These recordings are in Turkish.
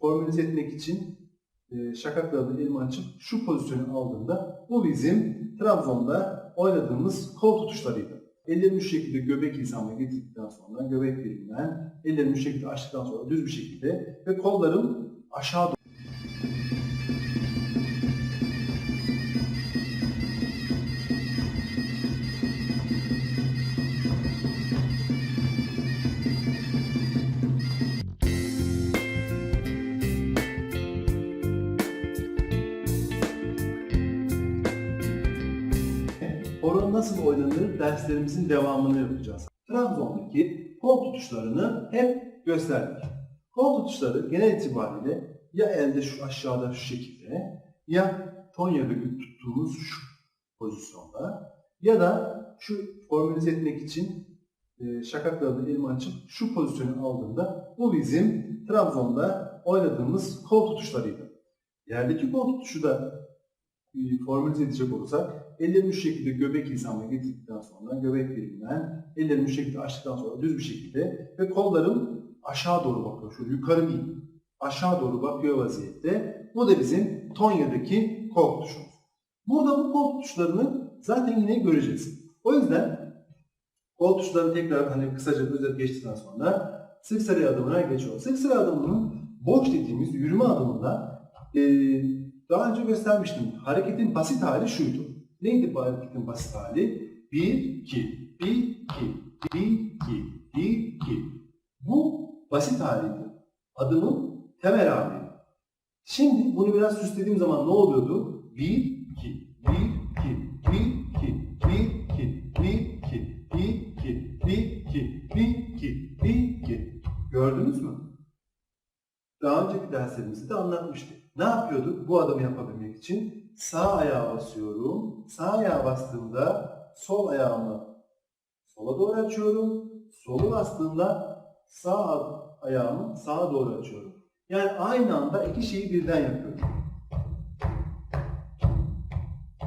formülize etmek için e, şakaklarını elime açıp şu pozisyonu aldığımda bu bizim Trabzon'da oynadığımız kol tutuşlarıydı. Ellerimi şu şekilde göbek hizamına getirdikten sonra göbek belinden ellerimi şu şekilde açtıktan sonra düz bir şekilde ve kollarım aşağı doğru Horon nasıl oynanır derslerimizin devamını yapacağız. Trabzon'daki kol tutuşlarını hep gösterdik. Kol tutuşları genel itibariyle ya elde şu aşağıda şu şekilde ya Tonya'da tuttuğumuz şu pozisyonda ya da şu formülize etmek için e, şakaklarını elime açıp şu pozisyonu aldığımda bu bizim Trabzon'da oynadığımız kol tutuşlarıydı. Yerdeki kol tutuşu da formülize edecek olursak ellerimi şu şekilde göbek hizamına getirdikten sonra göbek belinden ellerimi şu şekilde açtıktan sonra düz bir şekilde ve kollarım aşağı doğru bakıyor. Şöyle yukarı değil. Aşağı doğru bakıyor vaziyette. Bu da bizim Tonya'daki kol tutuşumuz. Burada bu kol tutuşlarını zaten yine göreceğiz. O yüzden kol tutuşlarını tekrar hani kısaca özet geçtikten sonra sık sıra adımına geçiyor. Sık sıra adımının boş dediğimiz yürüme adımında eee daha önce göstermiştim. Hareketin basit hali şuydu. Neydi bu hareketin basit hali? 1, 2, 1, 2, 1, 2, 1, 2. Bu basit haliydi. Adımın temel hali. Şimdi bunu biraz süslediğim zaman ne oluyordu? 1, 2, 1, 2, 1, Daha önceki derslerimizde de anlatmıştık. Ne yapıyorduk bu adımı yapabilmek için? Sağ ayağa basıyorum. Sağ ayağa bastığımda sol ayağımı sola doğru açıyorum. Solu bastığımda sağ ayağımı sağa doğru açıyorum. Yani aynı anda iki şeyi birden yapıyorum.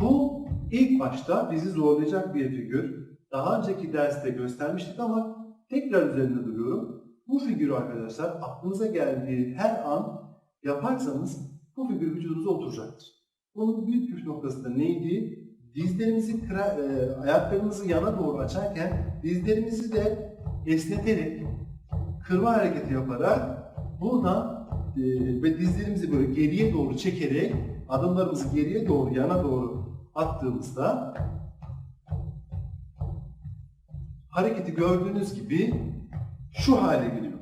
Bu ilk başta bizi zorlayacak bir figür. Daha önceki derste göstermiştik ama tekrar üzerinde duruyorum. Bu figürü arkadaşlar aklınıza geldiği her an yaparsanız bu figür vücudunuza oturacaktır. Bunun büyük püf noktası da neydi? Dizlerimizi, kıra, e, ayaklarımızı yana doğru açarken dizlerimizi de esneterek, kırma hareketi yaparak buradan e, ve dizlerimizi böyle geriye doğru çekerek adımlarımızı geriye doğru, yana doğru attığımızda hareketi gördüğünüz gibi şu hale geliyor.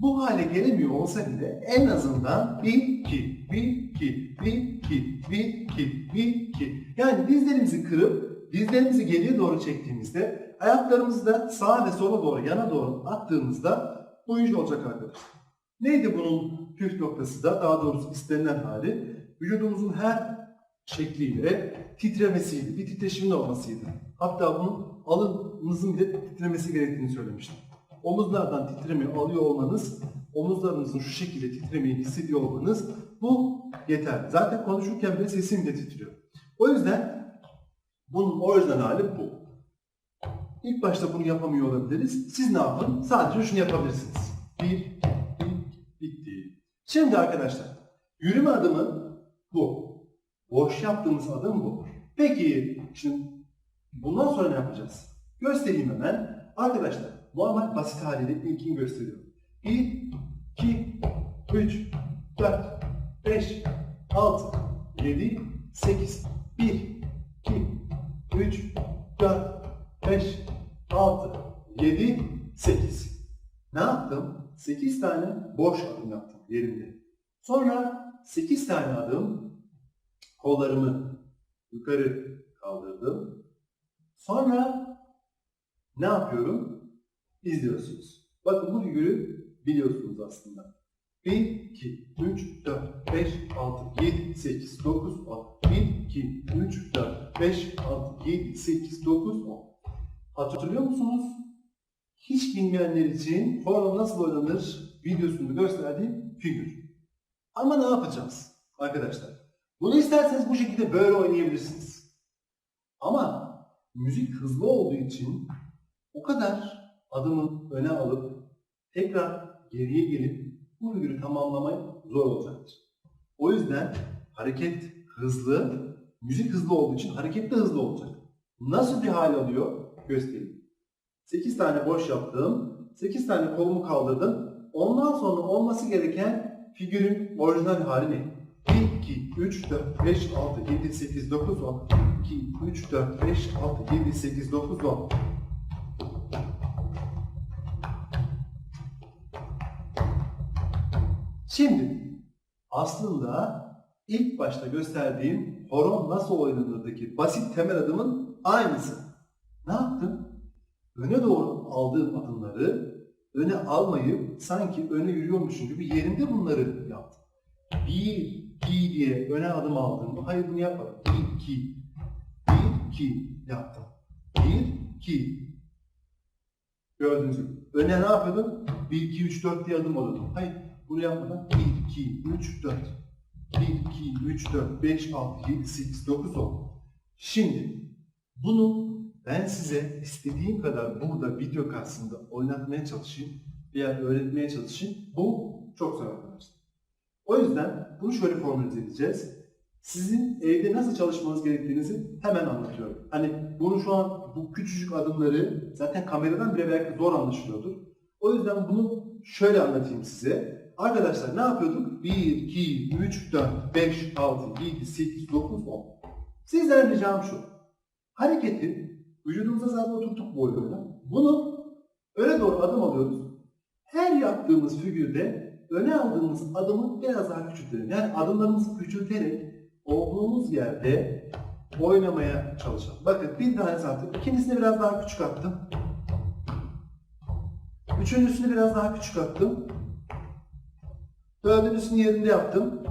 Bu hale gelemiyor olsa bile en azından 1, 2, 1, 2, 1, 2, 1, 2, 1, 2. Yani dizlerimizi kırıp dizlerimizi geriye doğru çektiğimizde ayaklarımızı da sağa ve sola doğru, yana doğru attığımızda iş olacak arkadaşlar. Neydi bunun püf noktası da daha doğrusu istenilen hali? Vücudumuzun her şekliyle titremesiydi, bir titreşimin olmasıydı. Hatta bunun alınınızın bile titremesi gerektiğini söylemiştim. Omuzlardan titremeyi alıyor olmanız, omuzlarınızın şu şekilde titremeyi hissediyor olmanız bu yeterli. Zaten konuşurken bile sesim de titriyor. O yüzden bunun orijinal hali bu. İlk başta bunu yapamıyor olabiliriz. Siz ne yapın? Sadece şunu yapabilirsiniz. Bir, iki, bitti. Şimdi arkadaşlar, yürüme adımı bu. Boş yaptığımız adım bu. Peki, şimdi bundan sonra ne yapacağız? Göstereyim hemen. Arkadaşlar, normal basit haliyle ilkini gösteriyorum. 1, 2, 3, 4, 5, 6, 7, 8, 1, 2, 3, 4, 5, 6, 7, 8. Ne yaptım? 8 tane boş adım yaptım yerimde. Sonra 8 tane adım kollarımı yukarı kaldırdım. Sonra ne yapıyorum? İzliyorsunuz. Bakın bu figürü biliyorsunuz aslında. 1, 2, 3, 4, 5, 6, 7, 8, 9, 10. 1, 2, 3, 4, 5, 6, 7, 8, 9, 10. Hatırlıyor musunuz? Hiç bilmeyenler için horon nasıl oynanır videosunu gösterdiğim figür. Ama ne yapacağız arkadaşlar? Bunu isterseniz bu şekilde böyle oynayabilirsiniz. Ama müzik hızlı olduğu için o kadar adımı öne alıp tekrar geriye gelip bu figürü tamamlamayı zor olacaktır. O yüzden hareket hızlı, müzik hızlı olduğu için hareket de hızlı olacak. Nasıl bir hal alıyor? Göstereyim. 8 tane boş yaptım. 8 tane kolumu kaldırdım. Ondan sonra olması gereken figürün orijinal hali ne? 1, 2, 3, 4, 5, 6, 7, 8, 9, 10. 2, 3, 4, 5, 6, 7, 8, 9, 10. Şimdi aslında ilk başta gösterdiğim horon nasıl oynanırdaki basit temel adımın aynısı. Ne yaptım? Öne doğru aldığım adımları öne almayıp sanki öne yürüyormuşum gibi yerinde bunları yaptım. Bir, iki diye öne adım aldım. Hayır bunu yapmadım. Bir, iki. Bir, iki yaptım. Bir, iki. Gördüğünüz gibi. Öne ne yapıyordum? Bir, iki, üç, dört diye adım alıyordum. Hayır bunu yapmadan 1, 2, 3, 4. 1, 2, 3, 4, 5, 6, 7, 8, 9, 10. Şimdi bunu ben size istediğim kadar burada video karşısında oynatmaya çalışayım veya öğretmeye çalışayım. Bu çok zor arkadaşlar. O yüzden bunu şöyle formüle edeceğiz. Sizin evde nasıl çalışmanız gerektiğinizi hemen anlatıyorum. Hani bunu şu an bu küçücük adımları zaten kameradan bile belki zor anlaşılıyordur. O yüzden bunu şöyle anlatayım size. Arkadaşlar ne yapıyorduk? 1, 2, 3, 4, 5, 6, 7, 8, 9, 10. Sizden ricam şu. Hareketi vücudumuza zaten oturttuk bu oyunda. Bunu öne doğru adım alıyoruz. Her yaptığımız figürde öne aldığımız adımı biraz daha küçültelim. Yani adımlarımızı küçülterek olduğumuz yerde oynamaya çalışalım. Bakın bir tanesi attık. İkincisini biraz daha küçük attım. Üçüncüsünü biraz daha küçük attım. Dördüncüsünü yerinde yaptım.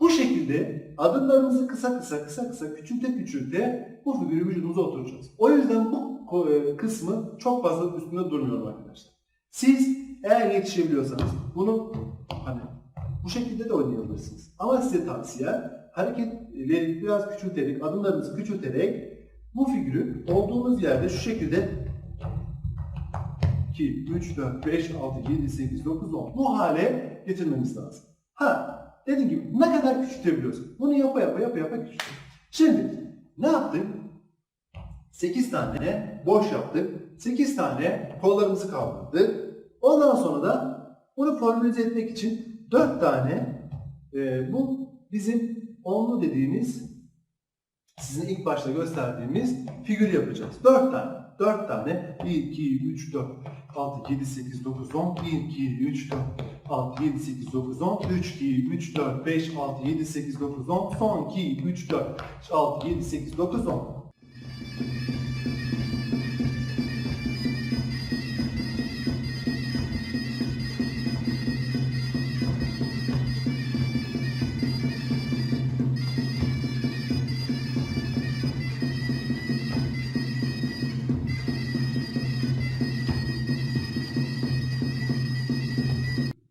Bu şekilde adımlarımızı kısa kısa kısa kısa küçülte küçülte bu figürü vücudumuza oturacağız. O yüzden bu e, kısmı çok fazla üstünde durmuyorum arkadaşlar. Siz eğer yetişebiliyorsanız bunu hani bu şekilde de oynayabilirsiniz. Ama size tavsiye hareketleri biraz küçülterek, adımlarınızı küçülterek bu figürü olduğunuz yerde şu şekilde 2, 3, 4, 5, 6, 7, 8, 9, 10 bu hale getirmemiz lazım. Ha dediğim gibi ne kadar küçültebiliyorsun? Bunu yapa yapa yapa yapa küçült. Şimdi ne yaptık? 8 tane boş yaptık. 8 tane kollarımızı kaldırdık. Ondan sonra da bunu formülize etmek için 4 tane e, bu bizim onlu dediğimiz sizin ilk başta gösterdiğimiz figür yapacağız. 4 tane. 4 tane. 1, 2, 3, 4, 6, 7, 8, 9, 10. 1, 2, 3, 4, 6, 7, 8, 9, 10. 3, 2, 3, 4, 5, 6, 7, 8, 9, 10. Son 2, 3, 4, 6, 7, 8, 9, 10.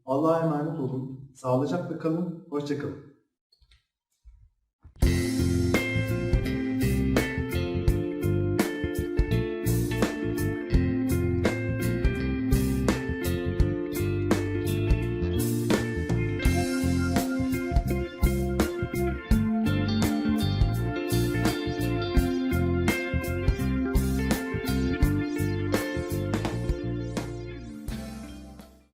Allah'a emanet olun. Sağlıcakla kalın. Hoşça kalın.